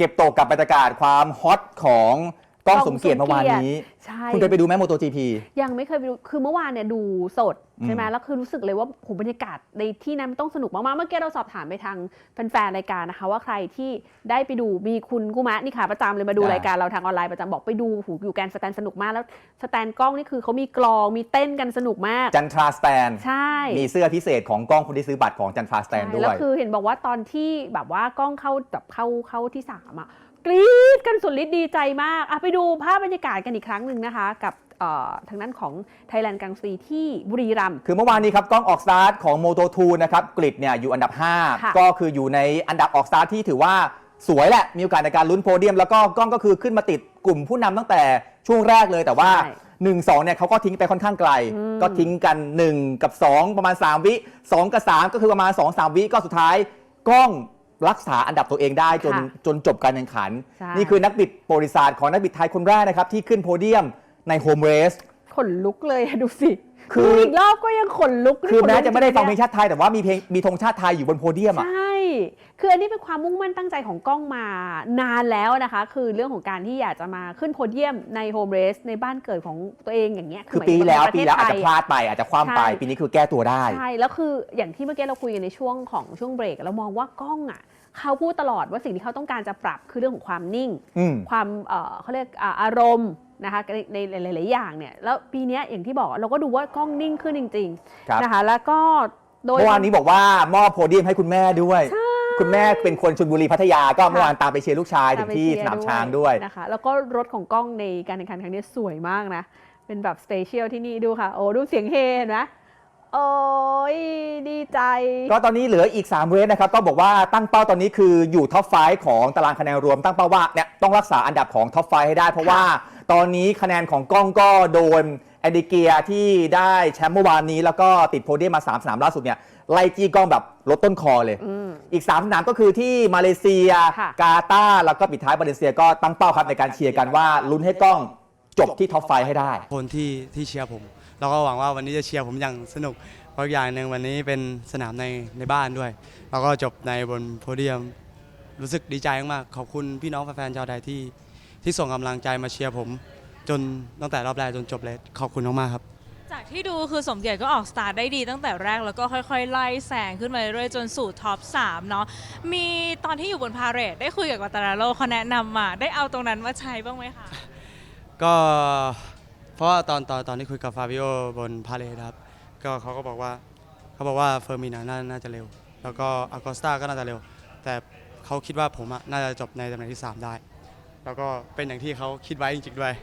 เก็บตกกับบรรยากาศความฮอตของ กล้องสมเกียรติเมื่อวานนี้ ใช่ คุณเคยไปดูไหมโมโตจีพี ยังไม่เคยไปดู คือเมื่อวานเนี่ยดูสดใช่ไหมอืมแล้วคือรู้สึกเลยว่าโหบรรยากาศในที่นั้นมันต้องสนุกมากๆ เมื่อกี้เราสอบถามไปทางแฟนๆ รายการนะคะ ว่าใครที่ได้ไปดู มีคุณกุมะนี่ค่ะประจำเลยมาดูรายการเราทางออนไลน์ประจำบอกไปดูหูอยู่แกรนด์สแตนสนุกมาก แล้วสแตนกล้องนี่คือเขามีกลอง มีเต้นกันสนุกมาก จันทราสแตน ใช่ มีเสื้อพิเศษของกล้องคนที่ซื้อบัตรของจันทราสแตนด้แล้ววยคือเห็นบอกว่าตอนที่แบบว่ากล้องเข้าแบบเข้าเข้าที่สามอะ กรี๊ดกันสุดฤทธิ์ดีใจมากอะไปดูภาพบรรยากาศกันอีกครั้งหนึ่งนะคะ กับเอ่อทางด้านของ Thailand กลางซีที่บุรีรัมย์คือเมื่อวานนี้ครับกล้องออกสตาร์ทของ Moto 2นะครับกริดเนี่ยอยู่อันดับค่ะ5ก็คืออยู่ในอันดับออกสตาร์ทที่ถือว่าสวยแหละ มีโอกาสในการลุ้นโพเดียม แล้วก็กล้องก็คือขึ้นมาติดกลุ่มผู้นำตั้งแต่ช่วงแรกเลยแต่ว่าใช่1 2เนี่ยเขาก็ทิ้งไปค่อนข้างไกลอืมก็ทิ้งกัน 1 กับ 2 ประมาณ 3 วิ 2 กับ 3 ก็คือประมาณ 2 3 วิก็สุดท้ายกล้อง รักษาอันดับตัวเองได้จนค่ะจนจบการแข่งขัน ใช่ นี่คือนักบิดประวัติศาสตร์ของนักบิดไทยคนแรกนะครับ ที่ขึ้นโพเดียมในโฮมเรส ขนลุกเลยอะดูสิคือ ดูอีกรอบก็ยังขนลุกคือขนลุกแม้จะไม่ได้ฟังเพลงจริๆชาติไทยแต่ว่ามีเพลงมีธงชาติไทยอยู่บนโพเดียมอะ ใช่ คืออันนี้เป็นความมุ่งมั่นตั้งใจของกล้องมานานแล้วนะคะ คือเรื่องของการที่อยากจะมาขึ้นโพเดียมในโฮมเรสในบ้านเกิดของตัวเองอย่างเงี้ยคือหมายปีถึงแล้วในประปีเทศแล้วอาจไทจะยพลาดไปอาจจะคว่ำไปใช่ปีนี้คือแก้ตัวได้ ใช่ แล้วคืออย่างที่เมื่อกี้เราคุยกันในช่วงของช่วงเบรกเรามองว่ากล้องอะเขาพูดตลอดว่าสิ่งที่เขาต้องการจะปรับคือเรื่องของความนิ่งอืมความเอ่อเขาเรียกอ่าอารมณ์นะคะในในหลาย ๆ อย่างเนี่ยแล้วปีเนี้ยอย่างที่บอกเราก็ดูว่ากล้องนิ่งขึ้นจริงครับๆนะคะแล้วก็โดยเมื่อวานนี้บอกว่ามอบโพเดียมให้คุณแม่ด้วย คุณแม่เป็นคนชลบุรีพัทยาก็เมื่อวานตามไปเชียร์ลูกชายถึงที่สนามช้างด้วยนะคะ แล้วก็รถของกล้องในการแข่งขันครั้งนี้สวยมากนะ เป็นแบบสเปเชียลที่นี่ดูค่ะ โอ้ดูเสียงเฮเห็นไหมโอ้ยดีใจ ก็ตอนนี้เหลืออีก 3 เรสนะครับ ก็บอกว่าตั้งเป้าตอนนี้คืออยู่ท็อปไฟของตารางคะแนนรวมตั้งเป้าว่าเนี่ยต้องรักษาอันดับของท็อปไฟให้ได้ เพราะว่าตอนนี้คะแนนของกล้องก็โดน แอดิเกียที่ได้แชมป์เมื่อวานนี้ แล้วก็ติดโพเดียมมา3สนามล่าสุดเนี่ยไล่จี้กล้องแบบลดต้นคอเลยอืมอีก 3 สนามก็คือที่มาเลเซีย ค่ะกาตาร์แล้วก็ปิดท้ายมาเลเซียก็ตั้งเป้าครับในการเชียร์กันว่าลุ้นให้กล้องจบที่ท็อปไฟให้ได้ คนที่ที่เชียร์ผม แล้วก็หวังว่าวันนี้จะเชียร์ผมอย่างสนุก เพราะอีกอย่างหนึ่งวันนี้เป็นสนามในในบ้านด้วย แล้วก็จบในบนโพเดียม รู้สึกดีใจมากๆขอบคุณพี่น้องแฟนๆชาวไทยที่ที่ส่งกำลังใจมาเชียร์ผม จนตั้งแต่รอบแรกจนจบเลยขอบคุณมากๆครับ จากที่ดูคือสมเกียรติก็ออกสตาร์ทได้ดีตั้งแต่แรกแล้วก็ค่อยๆ ไล่แซงขึ้นมาเรื่อยๆจนสู่ท็อป3เนาะมีตอนที่อยู่บนพาเหรดได้คุยกับกัตาราโลเขาแนะนำมา ได้เอาตรงนั้นมาใช้บ้างไหมคะ ก็เพราะว่าตอนตอนตอนที่คุยกับฟาบิโอบนพาเลทครับ ก็เขาก็บอกว่าเขาบอกว่าเฟอร์มินาน่าน่าจะเร็ว แล้วก็อากอสตาก็น่าจะเร็ว แต่เขาคิดว่าผมอะน่าจะจบในตำแหน่งที่ 3 ได้ แล้วก็เป็นอย่างที่เขาคิดไว้จริงๆด้วย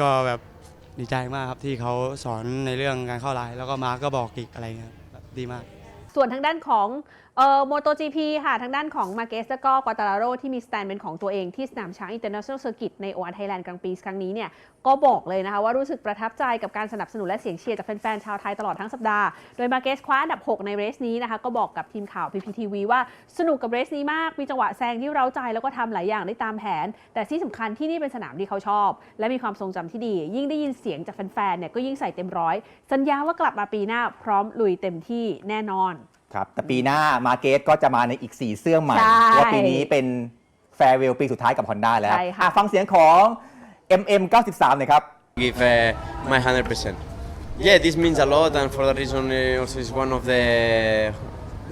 ก็แบบดีใจมากครับที่เขาสอนในเรื่องการเข้าไลน์แล้วก็มาร์กก็บอกอีกอะไรเงี้ยแบบดีมาก ส่วนทางด้านของเอ่อโมโตจีพีค่ะ ทางด้านของมาเกสแล้วก็กวาตาราโรที่มีสแตนเป็นของตัวเองที่สนามช้างอินเตอร์เนชั่นแนลเซอร์กิตในโออาไทยแลนด์กลางปีครั้งนี้เนี่ย ก็บอกเลยนะคะว่ารู้สึกประทับใจกับการสนับสนุนและเสียงเชียร์จากแฟนๆชาวไทยตลอดทั้งสัปดาห์ โดยมาเกสคว้าอันดับ 6 ในเรสนี้นะคะ ก็บอกกับทีมข่าว PPTV ว่าสนุกกับเรสนี้มาก มีจังหวะแซงที่เราใจแล้วก็ทำหลายอย่างได้ตามแผน แต่ที่สำคัญที่นี่เป็นสนามที่เขาชอบ และมีความทรงจำที่ดี ยิ่งได้ยินเสียงจากแฟนๆเนี่ยก็ยิ่งใส่เต็มร้อยสัญญาว่ากลับมาปีหน้าพร้อมลุยเต็มที่แน่นอน ครับ แต่ปีหน้ามาเกสก็จะมาในอีก 4 เสื้อใหม่ใช่เพราะว่าปีนี้เป็นแฟร์เวลปีสุดท้ายกับ Honda แล้วใช่ค่ะ อะฟังเสียงของ MM 93หน่อยครับ give uh, my 100%. Yeah, this means a lot, and for that reason, uh, also is one of the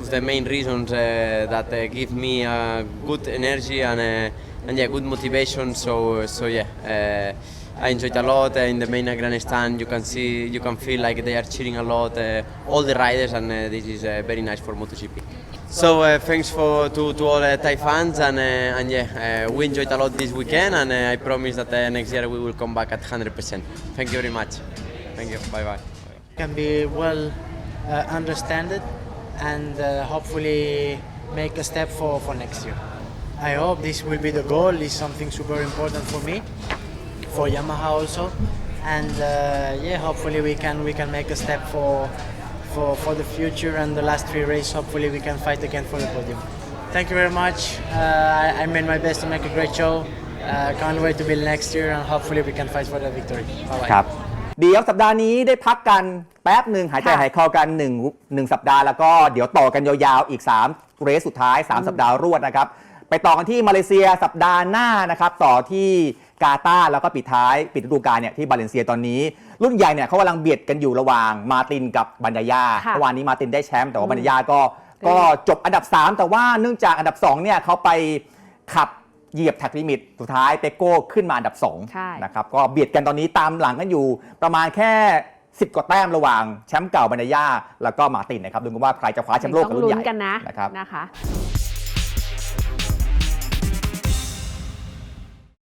of the main reasons uh, that uh, give me uh, good energy and uh, and yeah, good motivation. So so yeah. Uh, I enjoyed a lot uh, in the main grandstand. You can see, you can feel like they are cheering a lot, uh, all the riders, and uh, this is uh, very nice for MotoGP. So uh, thanks for to, to all uh, Thai fans, and uh, and yeah, uh, we enjoyed a lot this weekend, and uh, I promise that uh, next year we will come back at 100%. Thank you very much. Thank you. Bye bye. can be well uh, understood and uh, hopefully make a step for, for next year. I hope this will be the goal. It's something super important for me, for Yamaha also, and uh, yeah, hopefully we can we can make a step for, for for the future and the last three races. Hopefully we can fight again for the podium. Thank you very much. Uh, I, I made my best to make a great show. Uh, can't wait to be next year and hopefully we can fight for the victory. Bye bye. ครับ เดี๋ยวสัปดาห์นี้ได้พักกันแป๊บหนึ่งหายใจค่ะ หายคอกัน1งสัปดาห์แล้วก็เดี๋ยวต่อกันยาวๆอีก 3 เรสสุดท้าย 3 สัปดาห์รวดนะครับ ไปต่อกันที่มาเลเซียสัปดาห์หน้านะครับ ต่อที่ กาตาร์แล้วก็ปิดท้ายปิดฤดูกาลเนี่ยที่บาเลนเซียตอนนี้ รุ่นใหญ่เนี่ยเขากำลังเบียดกันอยู่ระหว่างมาร์ตินกับบันยายาค่ะ เมื่อวานนี้มาร์ตินได้แชมป์แต่ว่าอืมบันยายาก็ ก็จบอันดับ 3 แต่ว่าเนื่องจากอันดับ 2 เนี่ยเขาไปขับเหยียบแท็กลิมิต สุดท้ายเปโก้ขึ้นมาอันดับใช่ 2นะครับก็เบียดกันตอนนี้ตามหลังกันอยู่ประมาณแค่ 10 กว่าแต้มระหว่างแชมป์เก่าบันยายาแล้วก็มาร์ตินนะครับดูกันว่าใครจะคว้าแชมป์โลกกับรุ่นใหญ่ ต้องลุ้นกันนะนะครับ นะคะ